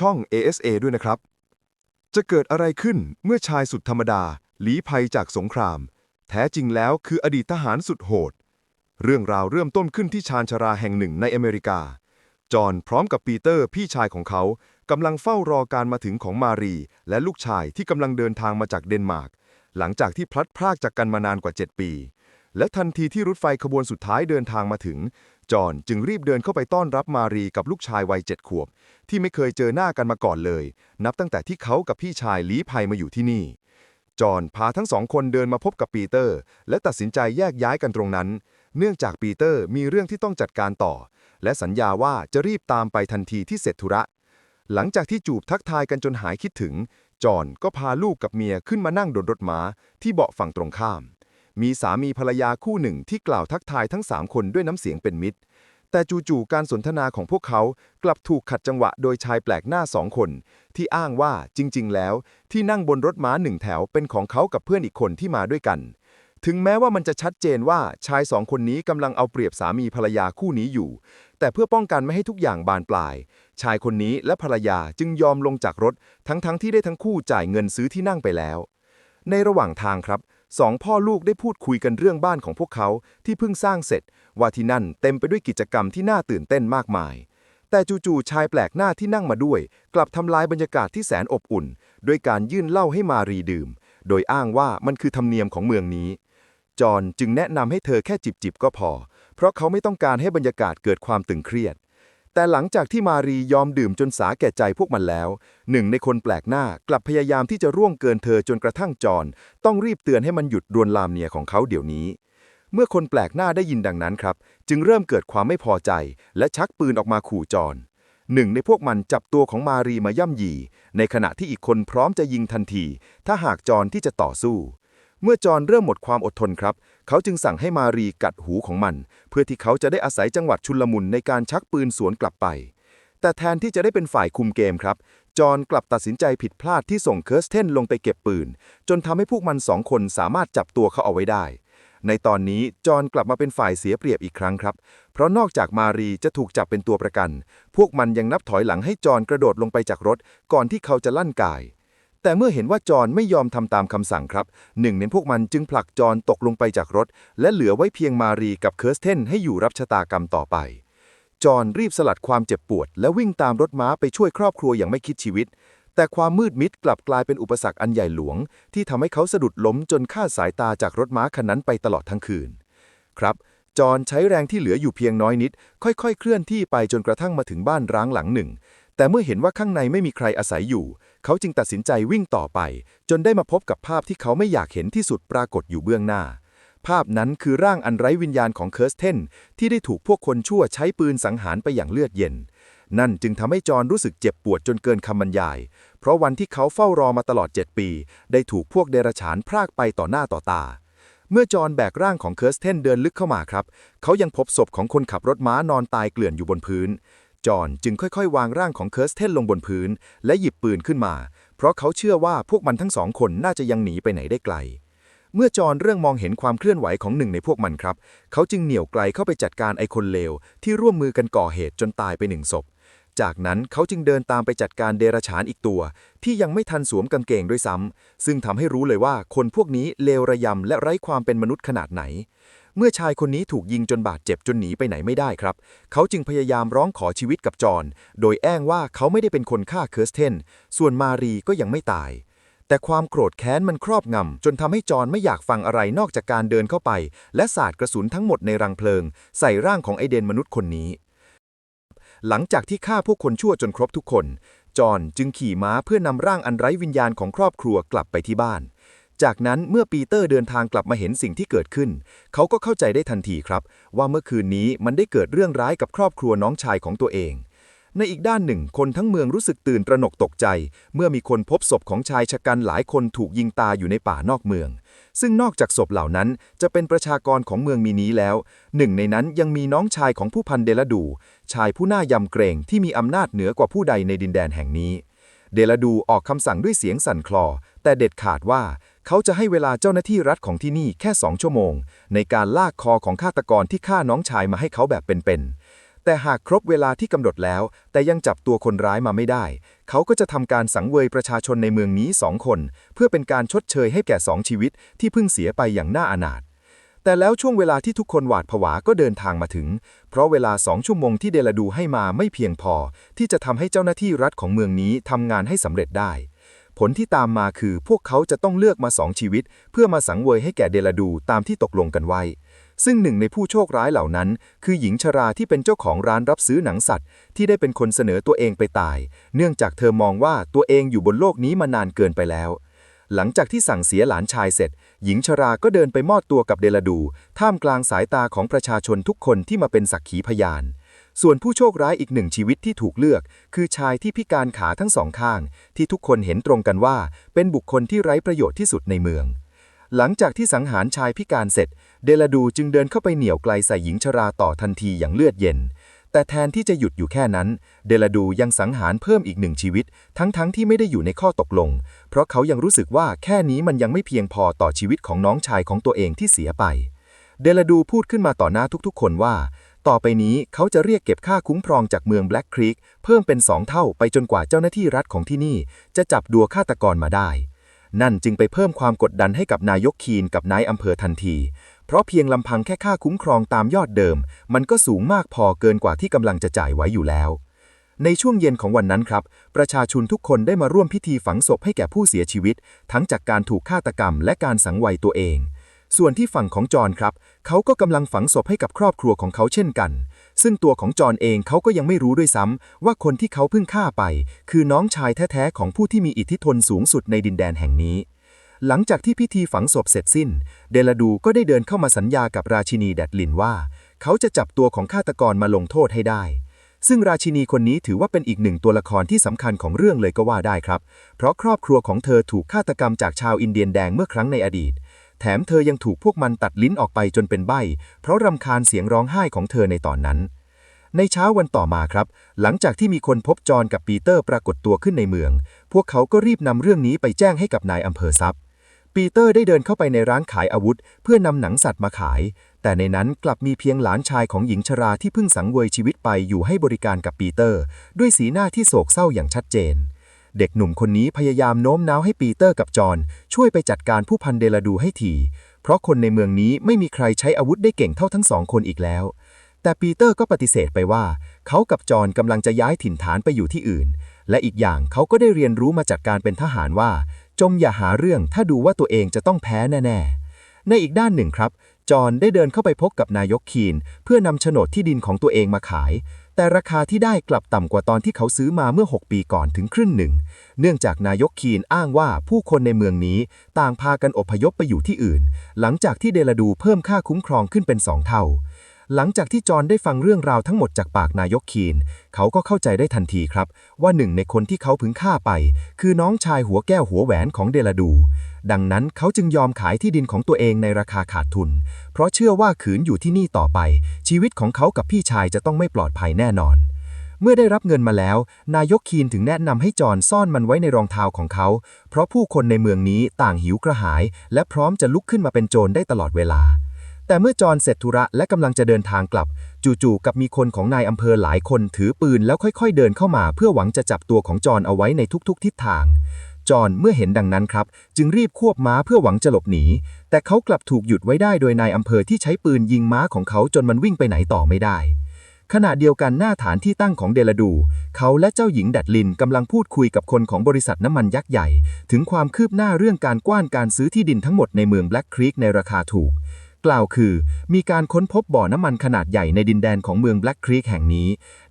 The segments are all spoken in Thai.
ช่อง ASA ด้วยนะครับ จะเกิดอะไรขึ้นเมื่อชายสุดธรรมดาหลีภัยจากสงคราม แท้จริงแล้วคืออดีตทหารสุดโหด เรื่องราวเริ่มต้นขึ้นที่ชานชาราแห่งหนึ่งในอเมริกา จอห์นพร้อมกับปีเตอร์พี่ชายของเขากำลังเฝ้ารอการมาถึงของมารี และลูกชายที่กำลังเดินทางมาจากเดนมาร์กหลังจากที่พลัดพรากจากกันมานานกว่า 7 ปี และทันทีที่รถไฟขบวนสุดท้ายเดินทางมาถึง จอนจึงรีบเดินเข้าไปต้อนรับมารีกับลูกชายวัยเจ็ดขวบ ที่ไม่เคยเจอหน้ากันมาก่อนเลย นับตั้งแต่ที่เขากับพี่ชายลี้ภัยมาอยู่ที่นี่ จอห์นพาทั้งสองคนเดินมาพบกับปีเตอร์ และตัดสินใจแยกย้ายกันตรงนั้น เนื่องจากปีเตอร์มีเรื่องที่ต้องจัดการต่อ และสัญญาว่าจะรีบตามไปทันทีที่เสร็จธุระ หลังจากที่จูบทักทายกันจนหายคิดถึง จอห์นก็พาลูกกับเมียขึ้นมานั่งบนรถม้าที่เบาะฝั่งตรงข้าม มีสามีภรรยาคู่หนึ่งที่กล่าวทักทายทั้งสามคนด้วยน้ำเสียงเป็นมิตร แต่จู่ๆการสนทนาของพวกเขากลับถูกขัดจังหวะโดยชายแปลกหน้าสองคน ที่อ้างว่าจริง ๆ แล้ว ที่นั่งบนรถม้าหนึ่งแถวเป็นของเขากับเพื่อนอีกคนที่มาด้วยกัน ถึงแม้ว่ามันจะชัดเจนว่าชายสองคนนี้กำลังเอาเปรียบสามีภรรยาคู่นี้อยู่ แต่เพื่อป้องกันไม่ให้ทุกอย่างบานปลาย ชายคนนี้และภรรยาจึงยอมลงจากรถ ทั้งๆที่ได้ทั้งคู่จ่ายเงินซื้อที่นั่งไปแล้ว ในระหว่างทางครับ สองพ่อลูกได้พูดคุยกันเรื่องบ้านของพวกเขาที่เพิ่งสร้างเสร็จ ว่าที่นั่นเต็มไปด้วยกิจกรรมที่น่าตื่นเต้นมากมาย แต่จู่ๆชายแปลกหน้าที่นั่งมาด้วย กลับทำลายบรรยากาศที่แสนอบอุ่น ด้วยการยื่นเหล้าให้มารีดื่ม โดยอ้างว่ามันคือธรรมเนียมของเมืองนี้ จอห์นจึงแนะนำให้เธอแค่จิบๆก็พอ เพราะเขาไม่ต้องการให้บรรยากาศเกิดความตึงเครียด แต่หลังจากที่มารียอมดื่มจนสาแก่ใจพวกมันแล้ว หนึ่งในคนแปลกหน้ากลับพยายามที่จะร่วงเกินเธอจนกระทั่งจอนต้องรีบเตือนให้มันหยุดรวนลามเมียของเขาเดี๋ยวนี้ เมื่อคนแปลกหน้าได้ยินดังนั้นครับ จึงเริ่มเกิดความไม่พอใจ และชักปืนออกมาขู่จอนหนึ่งในพวกมันจับตัวของมารีมาย่ำยีในขณะที่อีกคนพร้อมจะยิงทันที ถ้าหากจอนที่จะต่อสู้ เมื่อจอห์นเริ่มหมดความอดทนครับ เขาจึงสั่งให้มารีกัดหูของมัน เพื่อที่เขาจะได้อาศัยจังหวัดชุลมุนในการชักปืนสวนกลับไป แต่แทนที่จะได้เป็นฝ่ายคุมเกมครับ จอห์นกลับตัดสินใจผิดพลาดที่ส่งเคิร์สเทนลงไปเก็บปืน จนทำให้พวกมันสองคนสามารถจับตัวเขาเอาไว้ได้ ในตอนนี้จอห์นกลับมาเป็นฝ่ายเสียเปรียบอีกครั้งครับ เพราะนอกจากมารีจะถูกจับเป็นตัวประกัน พวกมันยังนับถอยหลังให้จอห์นกระโดดลงไปจากรถ ก่อนที่เขาจะลั่นกาย แต่เมื่อเห็นว่าจอห์นไม่ยอมทำตามคำสั่งครับ หนึ่งในพวกมันจึงผลักจอห์นตกลงไปจากรถ และเหลือไว้เพียงมารีกับเคิร์สเทนให้อยู่รับชะตากรรมต่อไป จอห์นรีบสลัดความเจ็บปวด และวิ่งตามรถม้าไปช่วยครอบครัวอย่างไม่คิดชีวิต แต่ความมืดมิดกลับกลายเป็นอุปสรรคอันใหญ่หลวง ที่ทำให้เขาสะดุดล้มจนคาดสายตาจากรถม้าคันนั้นไปตลอดทั้งคืน ครับจอห์นใช้แรงที่เหลืออยู่เพียงน้อยนิด ค่อยๆ เคลื่อนที่ไปจนกระทั่งมาถึงบ้านร้างหลังหนึ่ง แต่เมื่อเห็นว่าข้างในไม่มีใครอาศัยอยู่ เขาจึงตัดสินใจวิ่งต่อไป จนได้มาพบกับภาพที่เขาไม่อยากเห็นที่สุดปรากฏอยู่เบื้องหน้า ภาพนั้นคือร่างอันไร้วิญญาณของเคิร์สเทนที่ได้ถูกพวกคนชั่วใช้ปืนสังหารไปอย่างเลือดเย็น นั่นจึงทำให้จอห์นรู้สึกเจ็บปวดจนเกินคำบรรยาย เพราะวันที่เขาเฝ้ารอมาตลอด 7 ปี ได้ถูกพวกเดรัจฉานพรากไปต่อหน้าต่อตาเมื่อจอห์นแบกร่างของเคิร์สเทนเดินลึกเข้ามาครับ เขายังพบศพของคนขับรถม้านอนตายเกลื่อนอยู่บนพื้น จอห์นจึงค่อยๆ วางร่างของเคิร์สเทนลงบนพื้น และหยิบปืนขึ้นมา เพราะเขาเชื่อว่าพวกมันทั้งสองคนน่าจะยังหนีไปไหนได้ไกล เมื่อจอห์นเรื่องมองเห็นความเคลื่อนไหวของหนึ่งในพวกมันครับ เขาจึงเหนี่ยวไกลเข้าไปจัดการไอคนเลวที่ร่วมมือกันก่อเหตุจนตายไปหนึ่งศพ จากนั้นเขาจึงเดินตามไปจัดการเดรฉานอีกตัว ที่ยังไม่ทันสวมกางเกงด้วยซ้ำซึ่งทำให้รู้เลยว่าคนพวกนี้เลวระยำและไร้ความเป็นมนุษย์ขนาดไหน เมื่อชายคนนี้ถูกยิงจนบาดเจ็บจนหนีไปไหนไม่ได้ครับ เขาจึงพยายามร้องขอชีวิตกับจอห์นโดยอ้งว่าเขาไม่ได้เป็นคนฆ่าเคิร์สเทน ส่วนมารีก็ยังไม่ตาย แต่ความโกรธแค้นมันครอบงำจนทำให้จอห์นไม่อยากฟังอะไรนอกจากการเดินเข้าไป และสาดกระสุนทั้งหมดในรังเพลิง ใส่ร่างของไอเดนมนุษย์คนนี้ หลังจากที่ฆ่าพวกคนชั่วจนครบทุกคน จอห์นจึงขี่ม้าเพื่อนำร่างอันไร้วิญญาณของครอบครัวกลับไปที่บ้าน จากนั้นเมื่อปีเตอร์เดินทางกลับมาเห็นสิ่งที่เกิดขึ้น เขาก็เข้าใจได้ทันทีครับ ว่าเมื่อคืนนี้มันได้เกิดเรื่องร้ายกับครอบครัวน้องชายของตัวเอง ในอีกด้านหนึ่ง คนทั้งเมืองรู้สึกตื่นตระหนกตกใจ เมื่อมีคนพบศพของชายชะกันหลายคนถูกยิงตายอยู่ในป่านอกเมือง ซึ่งนอกจากศพเหล่านั้นจะเป็นประชากรของเมืองมีนี้แล้ว หนึ่งในนั้นยังมีน้องชายของผู้พันเดลดู ชายผู้น่ายำเกรงที่มีอำนาจเหนือกว่าผู้ใดในดินแดนแห่งนี้ เดลดูออกคำสั่งด้วยเสียงสั่นคลอ แต่เด็ดขาดว่า เขาจะให้เวลาเจ้าหน้าที่รัฐของที่นี่แค่สองชั่วโมง ในการลากคอของฆาตกรที่ฆ่าน้องชายมาให้เขาแบบเป็นๆ แต่หากครบเวลาที่กำหนดแล้ว แต่ยังจับตัวคนร้ายมาไม่ได้ เขาก็จะทำการสังเวยประชาชนในเมืองนี้สองคน เพื่อเป็นการชดเชยให้แก่สองชีวิตที่เพิ่งเสียไปอย่างน่าอนาถแต่แล้วช่วงเวลาที่ทุกคนหวาดผวาก็เดินทางมาถึง เพราะเวลาสองชั่วโมงที่เดลาดูให้มาไม่เพียงพอ ที่จะทำให้เจ้าหน้าที่รัฐของเมืองนี้ทำงานให้สำเร็จได้ ผลที่ตามมาคือพวกเขาจะต้องเลือกมาสองชีวิต เพื่อมาสังเวยให้แก่เดลาดูตามที่ตกลงกันไว้ ซึ่งหนึ่งในผู้โชคร้ายเหล่านั้น คือหญิงชราที่เป็นเจ้าของร้านรับซื้อหนังสัตว์ ที่ได้เป็นคนเสนอตัวเองไปตาย เนื่องจากเธอมองว่าตัวเองอยู่บนโลกนี้มานานเกินไปแล้ว หลังจากที่สั่งเสียหลานชายเสร็จ หญิงชราก็เดินไปมอบตัวกับเดลาดู ท่ามกลางสายตาของประชาชนทุกคนที่มาเป็นสักขีพยาน ส่วนผู้โชคร้ายอีกหนึ่งชีวิตที่ถูกเลือก คือชายที่พิการขาทั้งสองข้าง ที่ทุกคนเห็นตรงกันว่า เป็นบุคคลที่ไร้ประโยชน์ที่สุดในเมือง หลังจากที่สังหารชายพิการเสร็จ เดลาดูจึงเดินเข้าไปเหนี่ยวไกลใส่หญิงชราต่อทันทีอย่างเลือดเย็น แต่แทนที่จะหยุดอยู่แค่นั้น เดลาดูยังสังหารเพิ่มอีกหนึ่งชีวิต ทั้งๆทที่ไม่ได้อยู่ในข้อตกลง เพราะเขายังรู้สึกว่าแค่นี้มันยังไม่เพียงพอต่อชีวิตของน้องชายของตัวเองที่เสียไป เดลาดูพูดขึ้นมาต่อหน้าทุกๆ คนว่า ต่อไปนี้เขาจะเรียกเก็บค่าคุ้มครองจากเมืองแบล็กครีกเพิ่มเป็นสองเท่าไปจนกว่าเจ้าหน้าที่รัฐของที่นี่ จะจับดัวฆาตกรมาได้ นั่นจึงไปเพิ่มความกดดันให้กับนายกคีนกับนายอำเภอทันที เพราะเพียงลำพังแค่ค่าคุ้มครองตามยอดเดิม มันก็สูงมากพอเกินกว่าที่กำลังจะจ่ายไว้อยู่แล้วในช่วงเย็นของวันนั้นครับ ประชาชนทุกคนได้มาร่วมพิธีฝังศพให้แก่ผู้เสียชีวิต ทั้งจากการถูกฆาตกรรมและการสังไวยตัวเอง ส่วนที่ฝั่งของจอห์นครับ เขาก็กำลังฝังศพให้กับครอบครัวของเขาเช่นกัน ซึ่งตัวของจอห์นเองเขาก็ยังไม่รู้ด้วยซ้ำว่าคนที่เขาเพิ่งฆ่าไป คือน้องชายแท้ๆของผู้ที่มีอิทธิพลสูงสุดในดินแดนแห่งนี้ หลังจากที่พิธีฝังศพเสร็จสิ้น เดลาดูก็ได้เดินเข้ามาสัญญากับราชินีแดดลินว่า เขาจะจับตัวของฆาตกรมาลงโทษให้ได้ซึ่งราชินีคนนี้ถือว่าเป็นอีกหนึ่งตัวละครที่สำคัญของเรื่องเลยก็ว่าได้ครับ เพราะครอบครัวของเธอถูกฆาตกรรมจากชาวอินเดียนแดงเมื่อครั้งในอดีต แถมเธอยังถูกพวกมันตัดลิ้นออกไปจนเป็นใบ้เพราะรำคาญเสียงร้องไห้ของเธอในตอนนั้น ในเช้าวันต่อมาครับ หลังจากที่มีคนพบจอนกับปีเตอร์ปรากฏตัวขึ้นในเมือง พวกเขาก็รีบนำเรื่องนี้ไปแจ้งให้กับนายอำเภอทรัพย์ปีเตอร์ได้เดินเข้าไปในร้านขายอาวุธ เพื่อนำหนังสัตว์มาขาย แต่ในนั้นกลับมีเพียงหลานชายของหญิงชราที่เพิ่งสังเวยชีวิตไปอยู่ให้บริการกับปีเตอร์ ด้วยสีหน้าที่โศกเศร้าอย่างชัดเจน เด็กหนุ่มคนนี้พยายามโน้มน้าวให้ปีเตอร์กับจอห์นช่วยไปจัดการผู้พันเดลาดูให้ทีเพราะคนในเมืองนี้ไม่มีใครใช้อาวุธได้เก่งเท่าทั้งสองคนอีกแล้ว แต่ปีเตอร์ก็ปฏิเสธไปว่า เขากับจอห์นกำลังจะย้ายถิ่นฐานไปอยู่ที่อื่น และอีกอย่างเขาก็ได้เรียนรู้มาจากการเป็นทหารว่า จงอย่าหาเรื่องถ้าดูว่าตัวเองจะต้องแพ้แน่ ๆ ในอีกด้านหนึ่งครับจอห์นได้เดินเข้าไปพบกับนายกคีน เพื่อนำโฉนดที่ดินของตัวเองมาขาย แต่ราคาที่ได้กลับต่ำกว่าตอนที่เขาซื้อมาเมื่อ 6 ปีก่อนถึงครึ่งหนึ่ง เนื่องจากนายกคีนอ้างว่าผู้คนในเมืองนี้ต่างพากันอพยพไปอยู่ที่อื่น หลังจากที่เดลาดูเพิ่มค่าคุ้มครองขึ้นเป็นสองเท่า หลังจากที่จอห์นได้ฟังเรื่องราวทั้งหมดจากปากนายกคีน เขาก็เข้าใจได้ทันทีครับ ว่าหนึ่งในคนที่เขาพึงฆ่าไป คือน้องชายหัวแก้วหัวแหวนของเดลาดู ดังนั้นเขาจึงยอมขายที่ดินของตัวเองในราคาขาดทุน เพราะเชื่อว่าขืนอยู่ที่นี่ต่อไป ชีวิตของเขากับพี่ชายจะต้องไม่ปลอดภัยแน่นอนเมื่อได้รับเงินมาแล้ว นายกคีนถึงแนะนำให้จอห์นซ่อนมันไว้ในรองเท้าของเขา เพราะผู้คนในเมืองนี้ต่างหิวกระหาย และพร้อมจะลุกขึ้นมาเป็นโจรได้ตลอดเวลา แต่เมื่อจอห์นเสร็จธุระและกำลังจะเดินทางกลับ จู่ๆกับมีคนของนายอำเภอหลายคนถือปืนแล้วค่อยๆเดินเข้ามา เพื่อหวังจะจับตัวของจอห์นเอาไว้ในทุกๆทิศทางจอห์นเมื่อเห็นดังนั้นครับ จึงรีบควบม้าเพื่อหวังจะหลบหนี แต่เขากลับถูกหยุดไว้ได้โดยนายอำเภอที่ใช้ปืนยิงม้าของเขาจนมันวิ่งไปไหนต่อไม่ได้ ขณะเดียวกันหน้าฐานที่ตั้งของเดลาดู เขาและเจ้าหญิงดัดลินกำลังพูดคุยกับคนของบริษัทน้ำมันยักษ์ใหญ่ ถึงความคืบหน้าเรื่องการกว้านการซื้อที่ดินทั้งหมดในเมืองแบล็กครีกในราคาถูก กล่าวคือ มีการค้นพบบ่อน้ำมันขนาดใหญ่ในดินแดนของเมืองแบล็กครีกแห่งนี้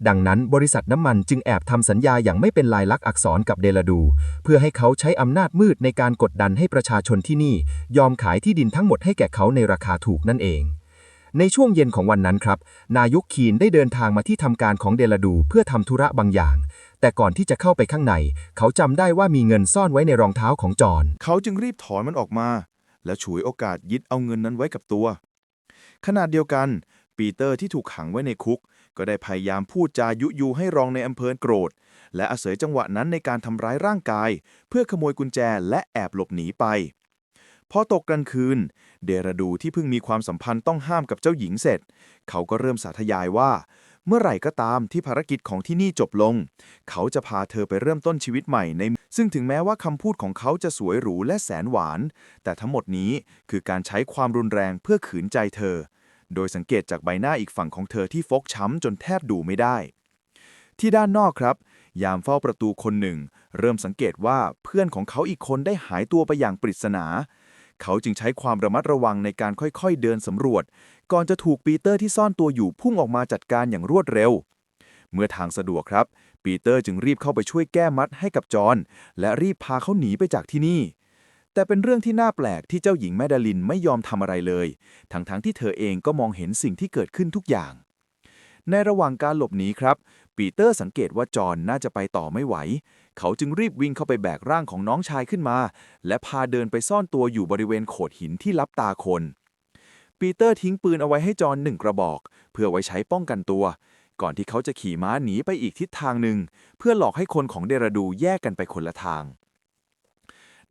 ดังนั้นบริษัทน้ำมันจึงแอบทำสัญญาอย่างไม่เป็นลายลักษณ์อักษรกับเดลาดู เพื่อให้เขาใช้อำนาจมืดในการกดดันให้ประชาชนที่นี่ ยอมขายที่ดินทั้งหมดให้แก่เขาในราคาถูกนั่นเองในช่วงเย็นของวันนั้นครับ นายกคีนได้เดินทางมาที่ทำการของเดลาดูเพื่อทำธุระบางอย่าง แต่ก่อนที่จะเข้าไปข้างใน เขาจำได้ว่ามีเงินซ่อนไว้ในรองเท้าของจอห์นเขาจึงรีบถอนมันออกมา แล้วฉวยโอกาสยึดเอาเงินนั้นไว้กับตัว ขณะเดียวกัน ปีเตอร์ที่ถูกขังไว้ในคุก ก็ได้พยายามพูดจายุยูให้รองในอำเภอโกรธ และอาศัยจังหวะนั้นในการทำร้ายร่างกาย เพื่อขโมยกุญแจและแอบหลบหนีไปพอตกกลางคืน เดรดูที่เพิ่งมีความสัมพันธ์ต้องห้ามกับเจ้าหญิงเสร็จ เขาก็เริ่มสาธยายว่า เมื่อไหร่ก็ตามที่ภารกิจของที่นี่จบลง เขาจะพาเธอไปเริ่มต้นชีวิตใหม่ใน ซึ่งถึงแม้ว่าคำพูดของเขาจะสวยหรูและแสนหวาน แต่ทั้งหมดนี้คือการใช้ความรุนแรงเพื่อขืนใจเธอ โดยสังเกตจากใบหน้าอีกฝั่งของเธอที่ฟกช้ำจนแทบดูไม่ได้ ที่ด้านนอกครับ ยามเฝ้าประตูคนหนึ่ง เริ่มสังเกตว่าเพื่อนของเขาอีกคนได้หายตัวไปอย่างปริศนา เขาจึงใช้ความระมัดระวังในการค่อยๆ เดินสำรวจ ก่อนจะถูกปีเตอร์ที่ซ่อนตัวอยู่พุ่งออกมาจัดการอย่างรวดเร็ว เมื่อทางสะดวกครับ ปีเตอร์จึงรีบเข้าไปช่วยแก้มัดให้กับจอห์นและรีบพาเขาหนีไปจากที่นี่ แต่เป็นเรื่องที่น่าแปลกที่เจ้าหญิงแมดาลินไม่ยอมทำอะไรเลย ทั้งๆที่เธอเองก็มองเห็นสิ่งที่เกิดขึ้นทุกอย่าง ในระหว่างการหลบหนีครับ ปีเตอร์สังเกตว่าจอห์นน่าจะไปต่อไม่ไหวเขาจึงรีบวิ่งเข้าไปแบกร่างของน้องชายขึ้นมา และพาเดินไปซ่อนตัวอยู่บริเวณโขดหินที่ลับตาคน ปีเตอร์ทิ้งปืนเอาไว้ให้จอห์นหนึ่งกระบอก เพื่อไว้ใช้ป้องกันตัว ก่อนที่เขาจะขี่ม้าหนีไปอีกทิศทางหนึ่ง เพื่อหลอกให้คนของเดราดูแยกกันไปคนละทาง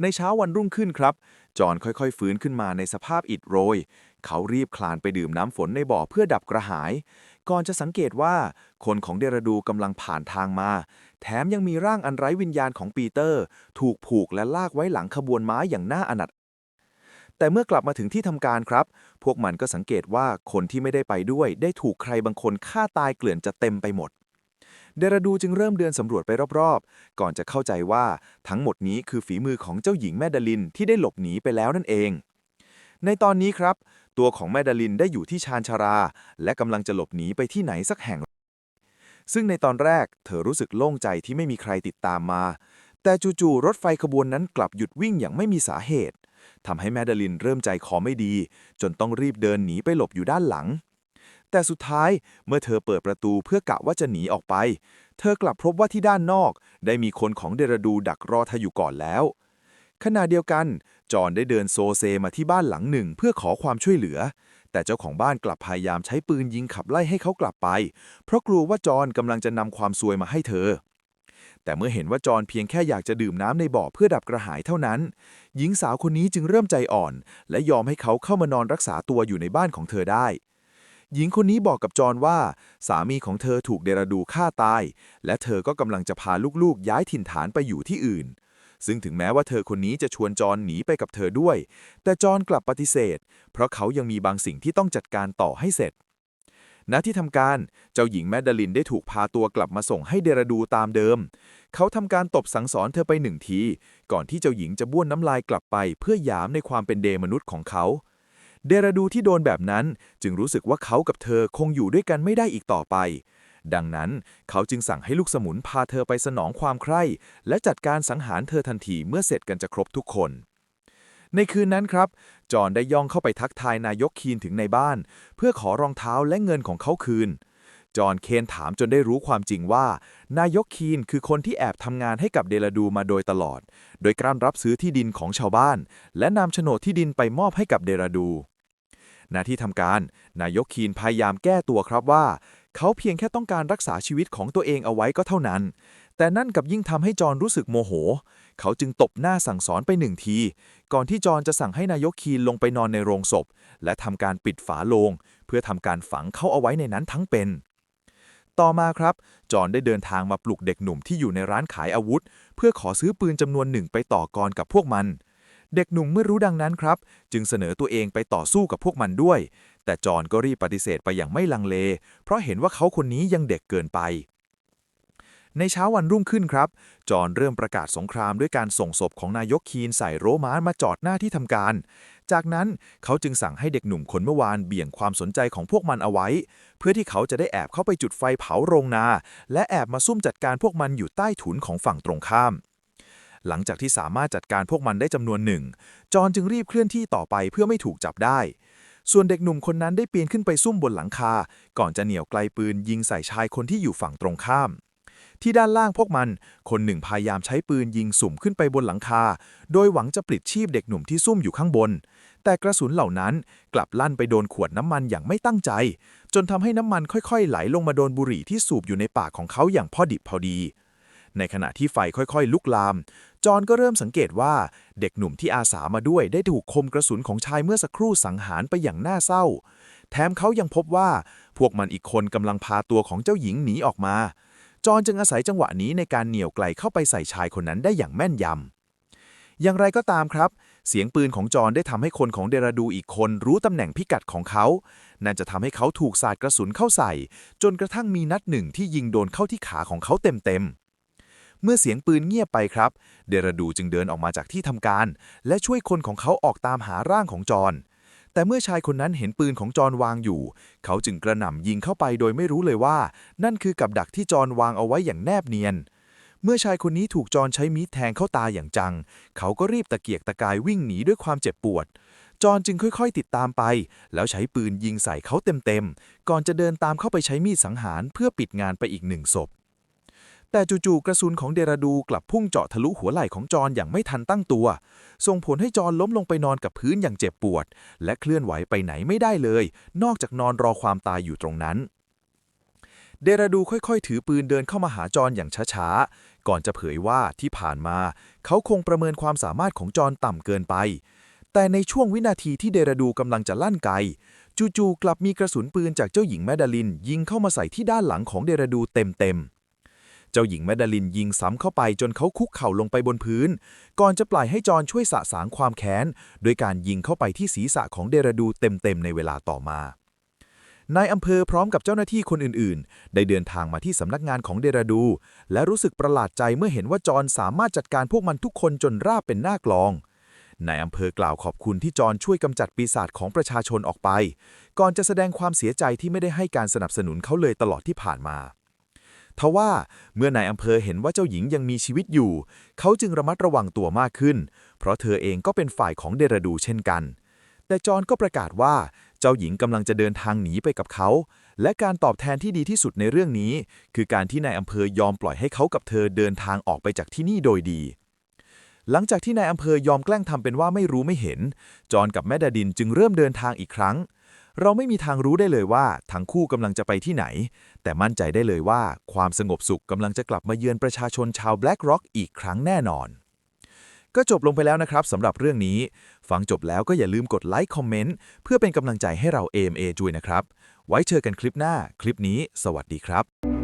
ในเช้าวันรุ่งขึ้นครับ จอห์นค่อยๆ ฟื้นขึ้นมาในสภาพอิดโรย เขารีบคลานไปดื่มน้ำฝนในบ่อเพื่อดับกระหาย ก่อนจะสังเกตว่า คนของเดรดูกำลังผ่านทางมา แถมยังมีร่างอันไร้วิญญาณของปีเตอร์ ถูกผูกและลากไว้หลังขบวนม้าอย่างน่าอนาถแต่เมื่อกลับมาถึงที่ทำการครับ พวกมันก็สังเกตว่าคนที่ไม่ได้ไปด้วย ได้ถูกใครบางคนฆ่าตายเกลื่อนจะเต็มไปหมด เดรดูจึงเริ่มเดินสำรวจไปรอบๆ ก่อนจะเข้าใจว่าทั้งหมดนี้คือฝีมือของเจ้าหญิงแมดาลินที่ได้หลบหนีไปแล้วนั่นเอง ในตอนนี้ครับ ตัวของแมดาลินได้อยู่ที่ชานชารา และกำลังจะหลบหนีไปที่ไหนสักแห่ง ซึ่งในตอนแรกเธอรู้สึกโล่งใจที่ไม่มีใครติดตามมา แต่จู่ๆรถไฟขบวนนั้นกลับหยุดวิ่งอย่างไม่มีสาเหตุทำให้แมดาลินเริ่มใจคอไม่ดี จนต้องรีบเดินหนีไปหลบอยู่ด้านหลัง แต่สุดท้ายเมื่อเธอเปิดประตูเพื่อกะว่าจะหนีออกไป เธอกลับพบว่าที่ด้านนอก ได้มีคนของเดรดูดักรอเธออยู่ก่อนแล้ว ขณะเดียวกัน จอนได้เดินโซเซมาที่บ้านหลังหนึ่งเพื่อขอความช่วยเหลือ แต่เจ้าของบ้านกลับพยายามใช้ปืนยิงขับไล่ให้เขากลับไป เพราะกลัวว่าจอนกำลังจะนำความซวยมาให้เธอ แต่เมื่อเห็นว่าจอนเพียงแค่อยากจะดื่มน้ำในบ่อเพื่อดับกระหายเท่านั้น หญิงสาวคนนี้จึงเริ่มใจอ่อน และยอมให้เขาเข้ามานอนรักษาตัวอยู่ในบ้านของเธอได้หญิงคนนี้บอกกับจอนว่า สามีของเธอถูกเดรดูฆ่าตาย และเธอก็กำลังจะพาลูกๆย้ายถิ่นฐานไปอยู่ที่อื่น ซึ่งถึงแม้ว่าเธอคนนี้จะชวนจอห์นหนีไปกับเธอด้วย แต่จอห์นกลับปฏิเสธ เพราะเขายังมีบางสิ่งที่ต้องจัดการต่อให้เสร็จณที่ทำการ เจ้าหญิงแมดดลินได้ถูกพาตัวกลับมาส่งให้เดรดูตามเดิม เขาทำการตบสั่งสอนเธอไปหนึ่งที ก่อนที่เจ้าหญิงจะบ้วนน้ำลายกลับไป เพื่อหยามในความเป็นเดมนุษย์ของเขา เดรดูที่โดนแบบนั้นจึงรู้สึกว่าเขากับเธอคงอยู่ด้วยกันไม่ได้อีกต่อไป ดังนั้นเขาจึงสั่งให้ลูกสมุนพาเธอไปสนองความใคร่ และจัดการสังหารเธอทันทีเมื่อเสร็จกันจะครบทุกคน ในคืนนั้นครับ จอห์นได้ย่องเข้าไปทักทายนายกคีนถึงในบ้าน เพื่อขอรองเท้าและเงินของเขาคืน จอห์นเคนถามจนได้รู้ความจริงว่า นายกคีนคือคนที่แอบทำงานให้กับเดลาดูมาโดยตลอด โดยการรับซื้อที่ดินของชาวบ้าน และนำโฉนดที่ดินไปมอบให้กับเดลาดูหน้าที่ทำการ นายกคีนพยายามแก้ตัวครับว่า เขาเพียงแค่ต้องการรักษาชีวิตของตัวเองเอาไว้ก็เท่านั้น แต่นั่นกับยิ่งทำให้จอห์นรู้สึกโมโห เขาจึงตบหน้าสั่งสอนไปหนึ่งที ก่อนที่จอห์นจะสั่งให้นายกคีนลงไปนอนในโรงศพ และทำการปิดฝาโลง เพื่อทำการฝังเขาเอาไว้ในนั้นทั้งเป็น ต่อมาครับ จอห์นได้เดินทางมาปลุกเด็กหนุ่มที่อยู่ในร้านขายอาวุธ เพื่อขอซื้อปืนจำนวนหนึ่งไปต่อกรกับพวกมัน เด็กหนุ่มเมื่อรู้ดังนั้นครับ จึงเสนอตัวเองไปต่อสู้กับพวกมันด้วย แต่จอห์นก็รีบปฏิเสธไปอย่างไม่ลังเล เพราะเห็นว่าเขาคนนี้ยังเด็กเกินไปในเช้าวันรุ่งขึ้นครับ จอห์นเริ่มประกาศสงครามด้วยการส่งศพของนายกคีนใส่โรม้ามาจอดหน้าที่ทำการ จากนั้นเขาจึงสั่งให้เด็กหนุ่มคนเมื่อวานเบี่ยงความสนใจของพวกมันเอาไว้ เพื่อที่เขาจะได้แอบเข้าไปจุดไฟเผาโรงนา และแอบมาซุ่มจัดการพวกมันอยู่ใต้ถุนของฝั่งตรงข้าม หลังจากที่สามารถจัดการพวกมันได้จำนวนหนึ่ง จอห์นจึงรีบเคลื่อนที่ต่อไปเพื่อไม่ถูกจับได้ ส่วนเด็กหนุ่มคนนั้นได้ปีนขึ้นไปซุ่มบนหลังคา ก่อนจะเหนี่ยวไกลปืนยิงใส่ชายคนที่อยู่ฝั่งตรงข้าม ที่ด้านล่างพวกมัน คนหนึ่งพยายามใช้ปืนยิงสุ่มขึ้นไปบนหลังคา โดยหวังจะปลิดชีพเด็กหนุ่มที่ซุ่มอยู่ข้างบน แต่กระสุนเหล่านั้นกลับลั่นไปโดนขวดน้ำมันอย่างไม่ตั้งใจ จนทำให้น้ำมันค่อยๆ ไหลลงมาโดนบุหรี่ที่สูบอยู่ในปากของเขาอย่างพอดิบพอดีในขณะที่ไฟค่อยๆ ลุกลาม จอห์นก็เริ่มสังเกตว่า เด็กหนุ่มที่อาสามาด้วยได้ถูกคมกระสุนของชายเมื่อสักครู่สังหารไปอย่างน่าเศร้า แถมเขายังพบว่า พวกมันอีกคนกำลังพาตัวของเจ้าหญิงหนีออกมา จอห์นจึงอาศัยจังหวะนี้ในการเหนี่ยวไกลเข้าไปใส่ชายคนนั้นได้อย่างแม่นยำ อย่างไรก็ตามครับ เสียงปืนของจอห์นได้ทำให้คนของเดราดูอีกคนรู้ตำแหน่งพิกัดของเขา นั่นจะทำให้เขาถูกสาดกระสุนเข้าใส่ จนกระทั่งมีนัดหนึ่งที่ยิงโดนเข้าที่ขาของเขาเต็มๆ เมื่อเสียงปืนเงียบไปครับ เดรดูจึงเดินออกมาจากที่ทำการ และช่วยคนของเขาออกตามหาร่างของจอห์นแต่เมื่อชายคนนั้นเห็นปืนของจอห์นวางอยู่ เขาจึงกระหน่ำยิงเข้าไปโดยไม่รู้เลยว่า นั่นคือกับดักที่จอห์นวางเอาไว้อย่างแนบเนียน เมื่อชายคนนี้ถูกจอห์นใช้มีดแทงเข้าตาอย่างจัง เขาก็รีบตะเกียกตะกายวิ่งหนีด้วยความเจ็บปวด จอห์นจึงค่อยๆ ติดตามไป แล้วใช้ปืนยิงใส่เขาเต็มๆ ก่อนจะเดินตามเข้าไปใช้มีดสังหารเพื่อปิดงานไปอีกหนึ่งศพ แต่จู่ๆกระสุนของเดราดูกลับพุ่งเจาะทะลุหัวไหล่ของจอนอย่างไม่ทันตั้งตัว ส่งผลให้จอนล้มลงไปนอนกับพื้นอย่างเจ็บปวด และเคลื่อนไหวไปไหนไม่ได้เลย นอกจากนอนรอความตายอยู่ตรงนั้น เดราดูค่อยๆ ถือปืนเดินเข้ามาหาจอนอย่างช้าๆ ก่อนจะเผยว่าที่ผ่านมา เขาคงประเมินความสามารถของจอนต่ำเกินไป แต่ในช่วงวินาทีที่เดราดูกำลังจะลั่นไกจู่ๆกลับมีกระสุนปืนจากเจ้าหญิงแมดาลิน ยิงเข้ามาใส่ที่ด้านหลังของเดราดูเต็มๆ เจ้าหญิงแมดาลินยิงซ้ำเข้าไปจนเขาคุกเข่าลงไปบนพื้น ก่อนจะปล่อยให้จอนช่วยสะสางความแค้นโดยการยิงเข้าไปที่ศีรษะของเดรดูเต็มๆในเวลาต่อมานายอำเภอพร้อมกับเจ้าหน้าที่คนอื่น ๆ ได้เดินทางมาที่สำนักงานของเดราดู และรู้สึกประหลาดใจเมื่อเห็นว่าจอนสามารถจัดการพวกมันทุกคนจนราบเป็นหน้ากลองนายอำเภอกล่าวขอบคุณที่จอนช่วยกำจัดปีศาจของประชาชนออกไป ก่อนจะแสดงความเสียใจที่ไม่ได้ให้การสนับสนุนเขาเลยตลอดที่ผ่านมา ทว่าเมื่อนายอำเภอเห็นว่าเจ้าหญิงยังมีชีวิตอยู่ เขาจึงระมัดระวังตัวมากขึ้น เพราะเธอเองก็เป็นฝ่ายของเดรดูเช่นกัน แต่จอห์นก็ประกาศว่าเจ้าหญิงกำลังจะเดินทางหนีไปกับเขา และการตอบแทนที่ดีที่สุดในเรื่องนี้ คือการที่นายอำเภอยอมปล่อยให้เขากับเธอเดินทางออกไปจากที่นี่โดยดี หลังจากที่นายอำเภอยอมแกล้งทำเป็นว่าไม่รู้ไม่เห็น จอห์นกับแม่ดาดินจึงเริ่มเดินทางอีกครั้ง เราไม่มีทางรู้ได้เลยว่าทั้งคู่กำลังจะไปที่ไหน แต่มั่นใจได้เลยว่าความสงบสุขกำลังจะกลับมาเยือนประชาชนชาวแบล็กร็อกอีกครั้งแน่นอน ก็จบลงไปแล้วนะครับสำหรับเรื่องนี้ ฟังจบแล้วก็อย่าลืมกดไลค์คอมเมนต์เพื่อเป็นกำลังใจให้เรา AMA ด้วยนะครับ ไว้เจอกันคลิปหน้า คลิปนี้ สวัสดีครับ